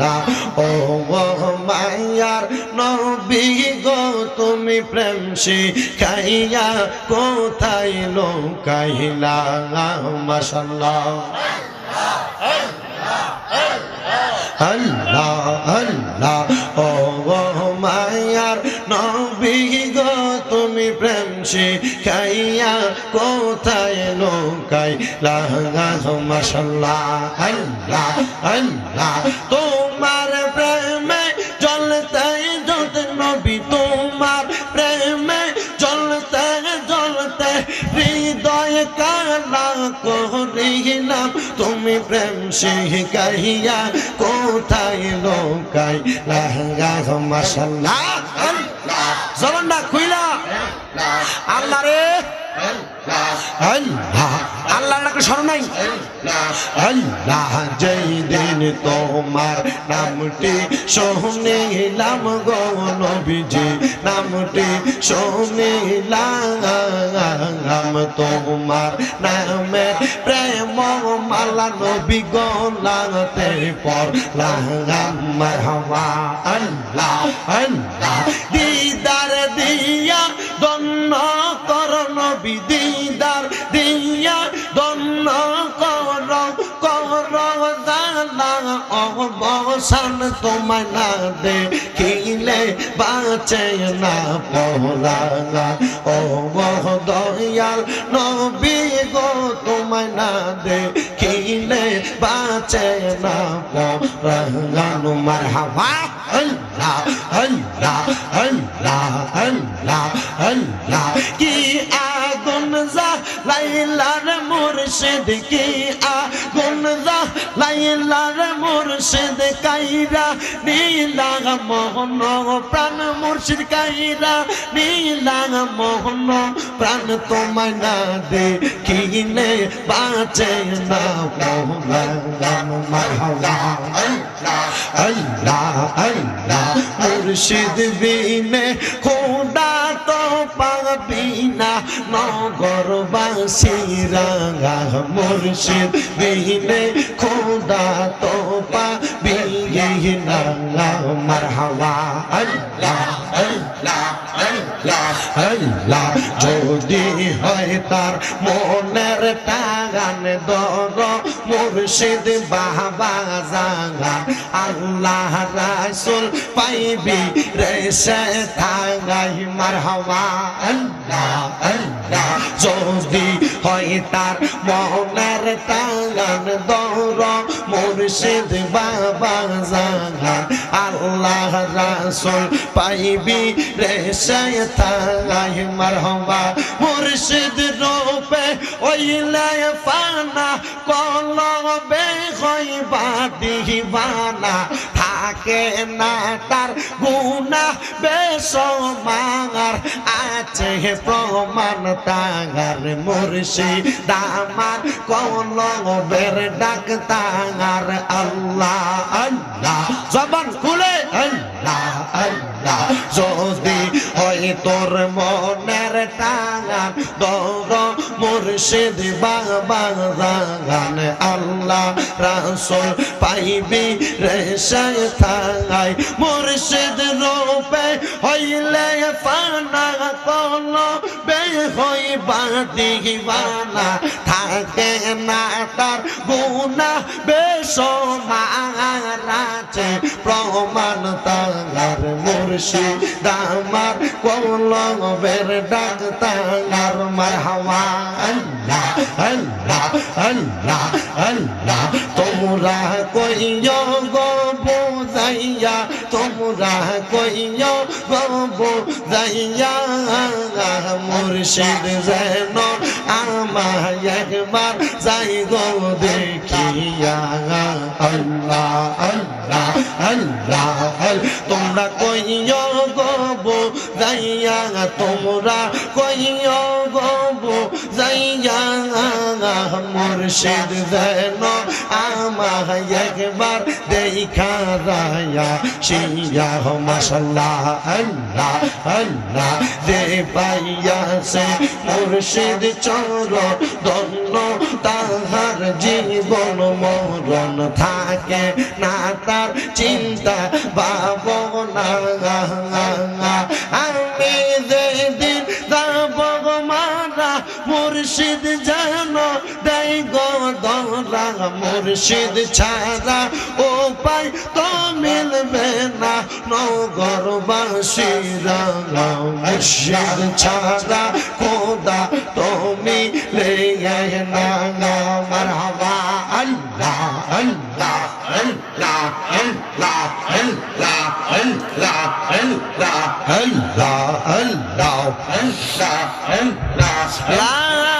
আল্লাহ ও মায়ার নবী গো, তুমি প্রেম শিখাইয়া কোথায় লোকাইলা? মাশাল্লাহ। আল্লাহ আল্লাহ। ও মায়ার নবী গো, তুমি প্রেম শিখাইয়া কোথায় লোকাই লাগা মাশাল্লাহ, আল্লাহ আল্লাহ। তোমার নবী তোমার প্রেমে জ্বলতে জ্বলতে হৃদয় কালা করিলাম। তুমি প্রেম শিখাইয়া কোথায় লোকাই? লাগা মাশাল্লাহ আল্লাহ জবানটা খুইলা। আল্লাহ রে। আল্লাহ। স্মরণ নাই? যেই দিন তোমার নামটি শুনিলাম গো নবীজি, নামটি শুনিলাম তোমার নামে প্রেম মালা নবী গোলাতে পড়লাম মারহাবা। আল্লাহ আল্লাহ, দিদার দিয়া দন্ন কর নবী অবসান তোমায় না দেখিলে বাঁচে না পড়া ও দয়াল নবী গো তোমায় না দেখিলে বাঁচে না পড়া মার হাওয়া আল্লাহ আল্লাহ আল্লাহ আল্লাহ আল্লাহ কি আগুন যা লাইলার মুর্শিদ কি আগুন যা লাইলার মুর্শিদ কাইরা নীলা মোহন প্রাণ মুর্শিদ কাইরা নীলা মোহন প্রাণ তোমায় না দে কিনে বাঁচে না আল্লাহ আল্লাহ মুর্শিদ বিনে খোদা পাবি না। নগরবাসীরা মুর্শিদ বিনে খোদা তো পাবি। না মারহাবা। আল্লাহ আল্লাহ। যদি হয় তার মনের টাগান দর, মুর্শিদ বাবা জাগান, আল্লাহ রাসুল পাইবি রে সে থাগাই মার হওয়া আল্লাহ আল্লাহ, যদি হয় তার মনের টাগান দর মুর্শিদ বাবা জাগান আল্লাহ রাসুল পাইবি রে সে থাগাই মার হওয়া মুর্শিদ রূপে ওইলে ফানা, কলবে হইবা দিবানা থাকে না তার গুণা বেশ মাঙার আছে প্রমাণ তাঙার মুর্শি। দামার কোন বের ডাক তাঙার আল্লাহ আল্লাহ। জবান খুলে। আল্লাহ আল্লাহ। যদি হয় তোর মনের দর মুর্শিদ বাবা জাগান আল্লাহ রাসুল পাইবি রে থাই মুর্শিদ রূপে হইলে ফানা কল বে হইবা দিবানা থাকে না তার গুণা বেশ মারাছে প্রমাণ তাঙ্গার মুর্শিদ আমার কলবের ডাক তাঙ্গার মার হাওয়া আল্লাহ আল্লাহ আল্লাহ আল্লাহ, তোমরা কইও গো বুঝাইয়া, তোমরা কইও গো বুঝাইয়া। মুর্শিদ যেন আমায় একবার যাই গো দেখিয়া। আল্লাহ আল্লাহ আল্লাহ, তোমরা কইও গো যাইয়া, তোমরা কইও গো বুঝাইয়া মুর্শিদ যেন আমায় একবার দেখা রায়া শিয়া মাসাল্লাহ আল্লাহ আল্লাহ দে পাইয়া সে মুর্শিদ চর দন্ন তাহার জীবন মরণ। থাকে না তার চিন্তা, ভাবনা। গদরা মুর্শিদ ছাড়া উপায় তো মিলবে না নগরবাসীরা মুর্শিদ ছাড়া খোদা তো মিলে না মারহাবা আল্লাহ আল্লাহ আল্লাহ আল্লাহ আল্লাহ আল্লাহ আল্লাহ আল্লাহ আল্লাহ আল্লাহ আল্লাহ